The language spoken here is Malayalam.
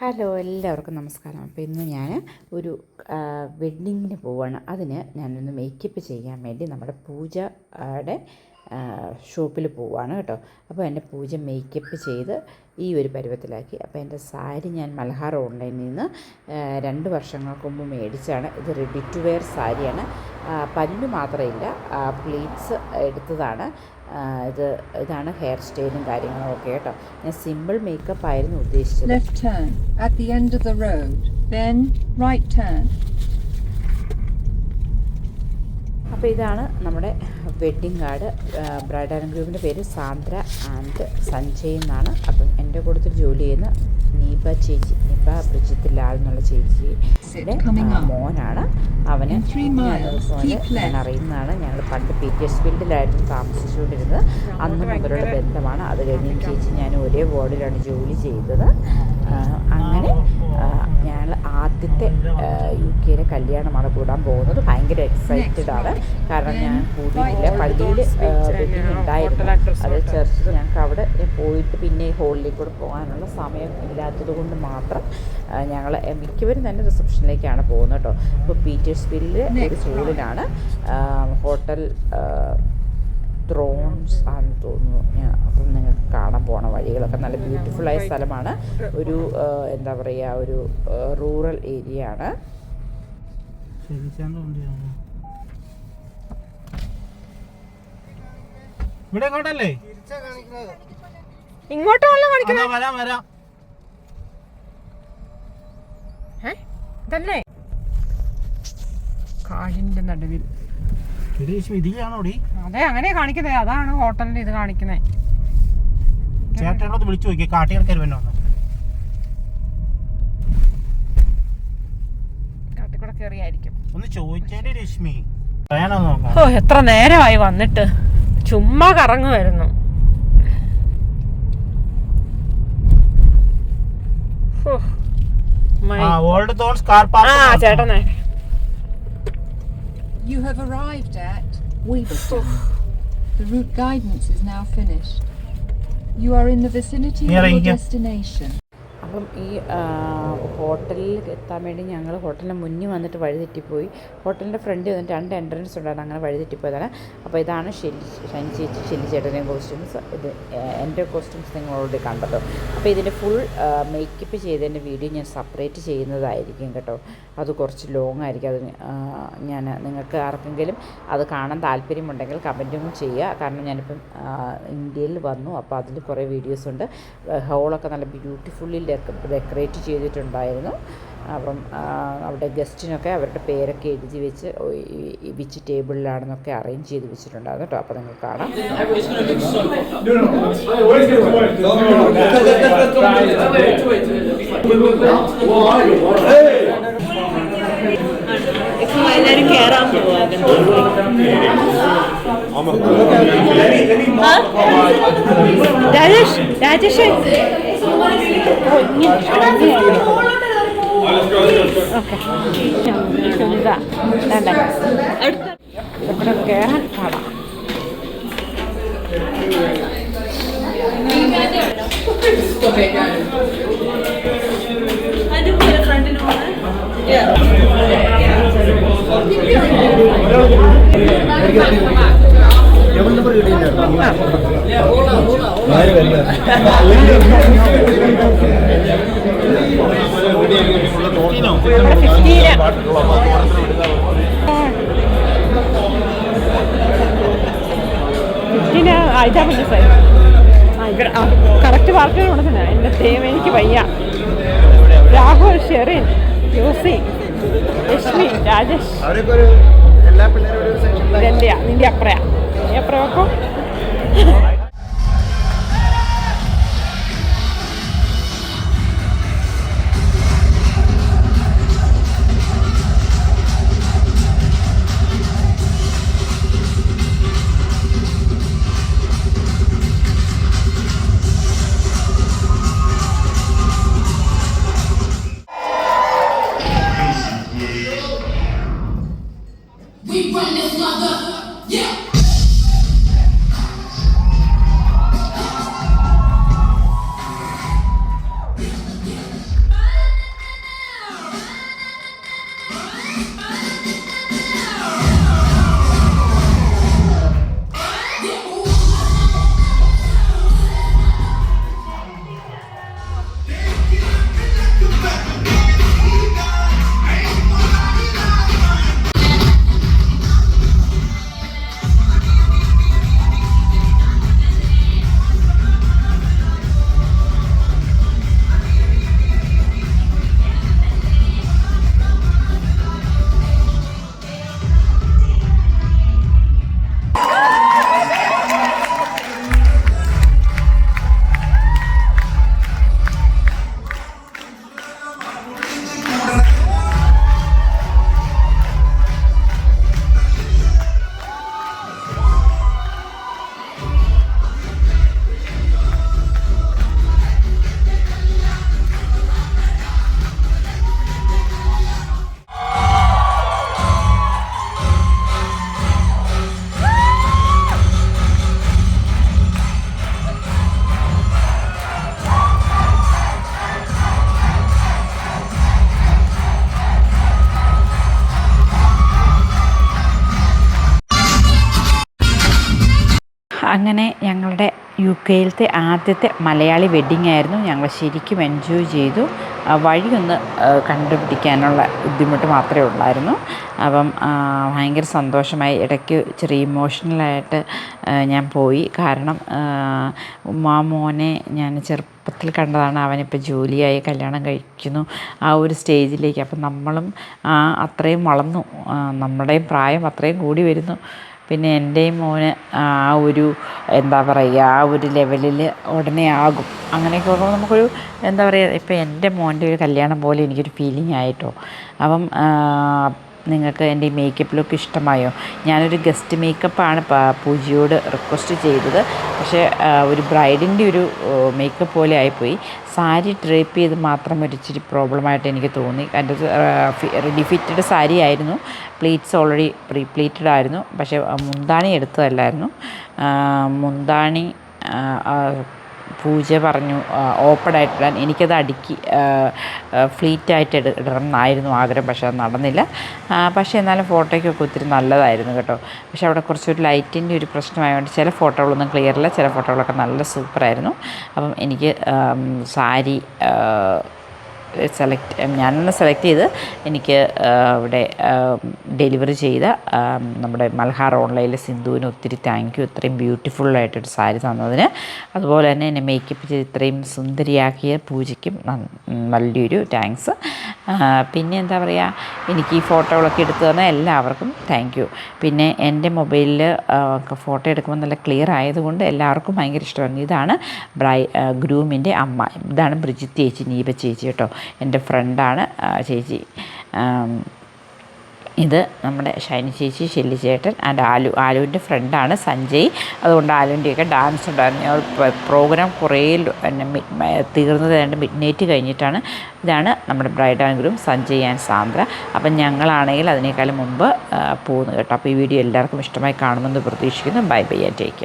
ഹലോ എല്ലാവർക്കും നമസ്കാരം. അപ്പോൾ ഇന്ന് ഞാൻ ഒരു വെഡ്ഡിങ്ങിന് പോവാണ്. അതിന് ഞാനൊന്ന് മേക്കപ്പ് ചെയ്യാൻ വേണ്ടി നമ്മുടെ പൂജയുടെ ഷോപ്പിൽ പോവാണ് കേട്ടോ. അപ്പോൾ എന്റെ പൂജ മേക്കപ്പ് ചെയ്ത് ഈ ഒരു പരുവത്തിലാക്കി. അപ്പോൾ എന്റെ സാരി ഞാൻ മലഹാർ ഓൺലൈനിൽ നിന്ന് രണ്ട് വർഷങ്ങൾക്ക് മുമ്പ് മേടിച്ചാണ്. ഇത് റെഡി ടു വെയർ സാരിയാണ് പല്ല് മാത്രമില്ല പ്ലീറ്റ്സ് എടുത്തതാണ്. ഇത് ഇതാണ് ഹെയർ സ്റ്റൈലും കാര്യങ്ങളും ഒക്കെ കേട്ടോ. ഞാൻ സിമ്പിൾ മേക്കപ്പ് ആയിരുന്നു ഉദ്ദേശിച്ചത്. Left the end of road. അപ്പോൾ ഇതാണ് നമ്മുടെ വെഡ്ഡിങ് കാർഡ്. ബ്രൈഡ് ആൻഡ് ഗ്രൂമിന്റെ പേര് സാന്ദ്ര ആൻഡ് സഞ്ജയ് എന്നാണ്. അപ്പം എന്റെ കൂട്ടത്തിൽ ജോലി ചെയ്യുന്ന നീപ ചേച്ചി നീപ ബ്രിജിത്ത് ലാൽ എന്നുള്ള ചേച്ചിയുടെ. മോനാണ്. അവന് ഞാൻ. അറിയുന്നതാണ്. ഞങ്ങൾ പണ്ട് പി ടി എസ് ഫീൽഡിലായിരുന്നു താമസിച്ചുകൊണ്ടിരുന്നത്. അന്ന് മുതലുള്ള ബന്ധമാണ്. അത് കഴിഞ്ഞ് ചേച്ചി ഞാൻ ഒരേ വാർഡിലാണ് ജോലി ചെയ്തത്. അങ്ങനെ ഞങ്ങൾ ആദ്യത്തെ യു കെയിലെ കല്യാണമാണ് കൂടാൻ പോകുന്നത്. ഭയങ്കര എക്സൈറ്റഡ് ആണ്. കാരണം ഞാൻ കൂടിയിട്ടില്ല പള്ളിയിൽ വെഡിങ് ഉണ്ടായിരുന്നു. അത് ചർച്ചിൽ ഞങ്ങൾക്ക് അവിടെ പോയിട്ട് പിന്നെ ഹോളിലേക്ക് കൂടെ പോകാനുള്ള സമയം ഇല്ലാത്തത് കൊണ്ട് മാത്രം ഞങ്ങൾ മിക്കവരും തന്നെ റിസപ്ഷനിലേക്കാണ് പോകുന്നത് കേട്ടോ. ഇപ്പോൾ പീറ്റേഴ്സ് ഫീൽഡിലെ ഒരു സ്കൂളിലാണ് ഹോട്ടൽ ത്രോൺസ് ആണെന്ന് തോന്നുന്നു. ഞാൻ അപ്പം നിങ്ങൾക്ക് കാണാൻ പോണ വഴികളൊക്കെ നല്ല ബ്യൂട്ടിഫുൾ ആയ സ്ഥലമാണ്. ഒരു എന്താ പറയുക ഒരു റൂറൽ ഏരിയ ആണ്. ഇവിടെ എങ്ങോട്ടല്ലേ ഇങ്ങോട്ട് വല്ലതും അതാ കാണിക്കുന്നത് വരാം. വരാം തന്നെ കാടിന്റെ നടുവിൽ. അതെ അങ്ങനെ കാണിക്കുന്നത് അതാണ് ഹോട്ടലിന്റെ ഇത് കാണിക്കുന്നത് ചേട്ടനോട് വിളിച്ചു വന്നെ വന്നു കാട്ടിക്കൂടെ കയറിയായിരിക്കും ഒന്ന് രശ്മി. നോക്കാം. ഓ എത്ര നേരമായി വന്നിട്ട്. ചുമ്മാ കറങ്ങുമായിരുന്നു വരുന്നു ഓൾഡ് തോൺസ് കാർ ആ ചേട്ടനെ. You have arrived at Weaverton. The route guidance is now finished. You are in the vicinity of your destination. അപ്പം ഈ ഹോട്ടലിൽ എത്താൻ വേണ്ടി ഞങ്ങൾ ഹോട്ടലിന് മുന്നിൽ വന്നിട്ട് വഴി തെറ്റിപ്പോയി. ഹോട്ടലിന്റെ ഫ്രണ്ടിൽ വന്നിട്ട് രണ്ട് എൻട്രൻസ് ഉണ്ടായിരുന്നു. അങ്ങനെ വഴി തെറ്റിപ്പോയതാണ്. അപ്പോൾ ഇതാണ് ഷെല്ലി ഷനി ചേച്ചി ഷെല്ലി ചേട്ടന്റെയും കോസ്റ്റ്യൂംസ് ഇത് എന്റെ കോസ്റ്റ്യൂംസ് നിങ്ങളോട് കണ്ടല്ലോ. അപ്പോൾ ഇതിന്റെ ഫുൾ മേക്കപ്പ് ചെയ്തതിന്റെ വീഡിയോ ഞാൻ സെപ്പറേറ്റ് ചെയ്യുന്നതായിരിക്കും കേട്ടോ. അത് കുറച്ച് ലോങ് ആയിരിക്കും. അത് ഞാൻ നിങ്ങൾക്ക് ആർക്കെങ്കിലും അത് കാണാൻ താല്പര്യമുണ്ടെങ്കിൽ കമന്റും ചെയ്യുക. കാരണം ഞാനിപ്പം ഇന്ത്യയിൽ വന്നു. അപ്പോൾ അതിൽ കുറേ വീഡിയോസ് ഉണ്ട്. ഹോളൊക്കെ നല്ല ബ്യൂട്ടിഫുള്ളി ഡെക്കറേറ്റ് ചെയ്തിട്ടുണ്ടായിരുന്നു. അപ്പം അവിടെ ഗസ്റ്റിനൊക്കെ അവരുടെ പേരൊക്കെ എഴുതി വെച്ച് വിച്ച് ടേബിളിലാണെന്നൊക്കെ അറേഞ്ച് ചെയ്ത് വെച്ചിട്ടുണ്ടായിരുന്നു കേട്ടോ. അപ്പോൾ നിങ്ങൾ കാണാം. രാജേഷ് രാജേഷ്. ഇതാ വേണ്ട ഇവിടെ കയറാൻ പാടാം കറക്റ്റ് പാർട്ടിയാണ് ഉണ്ടെന്ന് എന്റെ തേം എനിക്ക് വയ്യ രാഹുൽ ഷെറിൻ യൂസി ലക്ഷ്മി രാജേഷ് നിന്റെ അപ്പറയാ നീ അപ്പറ അങ്ങനെ ഞങ്ങളുടെ യു കെയിലത്തെ ആദ്യത്തെ മലയാളി വെഡ്ഡിങ് ആയിരുന്നു. ഞങ്ങൾ ശരിക്കും എൻജോയ് ചെയ്തു. വഴിയൊന്ന് കണ്ടുപിടിക്കാനുള്ള ബുദ്ധിമുട്ട് മാത്രമേ ഉള്ളായിരുന്നു. അപ്പം ഭയങ്കര സന്തോഷമായി. ഇടയ്ക്ക് ചെറിയ ഇമോഷണലായിട്ട് ഞാൻ പോയി. കാരണം മാ മോനെ ഞാൻ ചെറുപ്പത്തിൽ കണ്ടതാണ്. അവനിപ്പോൾ ജോലിയായി കല്യാണം കഴിക്കുന്നു. ആ ഒരു സ്റ്റേജിലേക്ക് അപ്പം നമ്മളും അത്രയും വളർന്നു. നമ്മുടെയും പ്രായം അത്രയും കൂടി വരുന്നു. പിന്നെ എന്റെയും മോന് ആ ഒരു എന്താ പറയുക ആ ഒരു ലെവലിൽ ഉടനെ ആകും. അങ്ങനെയൊക്കെ ഓർക്കുമ്പോൾ നമുക്കൊരു എന്താ പറയുക ഇപ്പോൾ എന്റെ മോന്റെ ഒരു കല്യാണം പോലെ എനിക്കൊരു ഫീലിംഗ് ആയിട്ടോ. അപ്പം നിങ്ങൾക്ക് എന്റെ ഈ മേക്കപ്പ് ലുക്ക് ഇഷ്ടമായോ? ഞാനൊരു ഗസ്റ്റ് മേക്കപ്പാണ് പൂജയോട് റിക്വസ്റ്റ് ചെയ്തത്. പക്ഷേ ഒരു ബ്രൈഡിന്റെ ഒരു മേക്കപ്പ് പോലെ ആയിപ്പോയി. സാരി ഡ്രേപ്പ് ചെയ്ത് മാത്രം ഒരു ഇച്ചിരി പ്രോബ്ലമായിട്ട് എനിക്ക് തോന്നി. എന്റെ റെഡി ഫിറ്റഡ് സാരി ആയിരുന്നു. പ്ലീറ്റ്സ് ഓൾറെഡി പ്രീ പ്ലീറ്റഡ് ആയിരുന്നു. പക്ഷേ മുന്താണി എടുത്തതല്ലായിരുന്നു. മുന്താണി പൂജ പറഞ്ഞു ഓപ്പൺ ആയിട്ടിടാൻ. എനിക്കത് അടുക്കി ഫ്ലീറ്റായിട്ട് ഇട ഇടണം എന്നായിരുന്നു ആഗ്രഹം. പക്ഷേ അത് നടന്നില്ല. പക്ഷേ എന്നാലും ഫോട്ടോയ്ക്കൊക്കെ ഒത്തിരി നല്ലതായിരുന്നു കേട്ടോ. പക്ഷേ അവിടെ കുറച്ചൊരു ലൈറ്റിന്റെ ഒരു പ്രശ്നമായതുകൊണ്ട് ചില ഫോട്ടോകളൊന്നും ക്ലിയർ അല്ല ചില ഫോട്ടോകളൊക്കെ നല്ല സൂപ്പറായിരുന്നു അപ്പം എനിക്ക് സാരി സെലക്ട് ഞാനൊന്ന് സെലക്ട് ചെയ്ത് എനിക്ക് ഇവിടെ ഡെലിവറി ചെയ്ത നമ്മുടെ മൽഹാർ ഓൺലൈനിലെ സിന്ധുവിന് ഒത്തിരി താങ്ക് യു ഇത്രയും ബ്യൂട്ടിഫുള്ളായിട്ടൊരു സാരി തന്നതിന്. അതുപോലെ തന്നെ എന്നെ മേക്കപ്പ് ചെയ്ത് ഇത്രയും സുന്ദരിയാക്കിയ പൂജയ്ക്കും നല്ലൊരു താങ്ക്സ് പിന്നെ എന്താ പറയുക എനിക്ക് ഈ ഫോട്ടോകളൊക്കെ എടുത്തു തന്ന എല്ലാവർക്കും താങ്ക് യു പിന്നെ എന്റെ മൊബൈലിൽ ഫോട്ടോ എടുക്കുമ്പോൾ നല്ല ക്ലിയർ ആയതുകൊണ്ട് എല്ലാവർക്കും ഭയങ്കര ഇഷ്ടമായിരുന്നു ഇതാണ് ബ്രൈ ഗ്രൂമിന്റെ അമ്മ. ഇതാണ് ബ്രിജിത്ത് ചേച്ചി നീപ ചേച്ചി കേട്ടോ. എന്റെ ഫ്രണ്ടാണ് ചേച്ചി. ഇത് നമ്മുടെ ഷൈനി ചേച്ചി ഷെല്ലി ചേട്ടൻ ആൻഡ് ആലു ആലുവിന്റെ ഫ്രണ്ടാണ് സഞ്ജയ്. അതുകൊണ്ട് ആലുവിന്റെയൊക്കെ ഡാൻസ് ഉണ്ടായിരുന്നു. പ്രോഗ്രാം കുറേ തീർന്നത് രണ്ട് മിഡ് നൈറ്റ് കഴിഞ്ഞിട്ടാണ്. ഇതാണ് നമ്മുടെ bride and groom Sanjay and Sandra. അപ്പം ഞങ്ങളാണെങ്കിൽ അതിനേക്കാളും മുമ്പ് പോകുന്നു കേട്ടോ. അപ്പോൾ ഈ വീഡിയോ എല്ലാവർക്കും ഇഷ്ടമായി കാണുമെന്ന് പ്രതീക്ഷിക്കുന്നു. Bye bye and take care.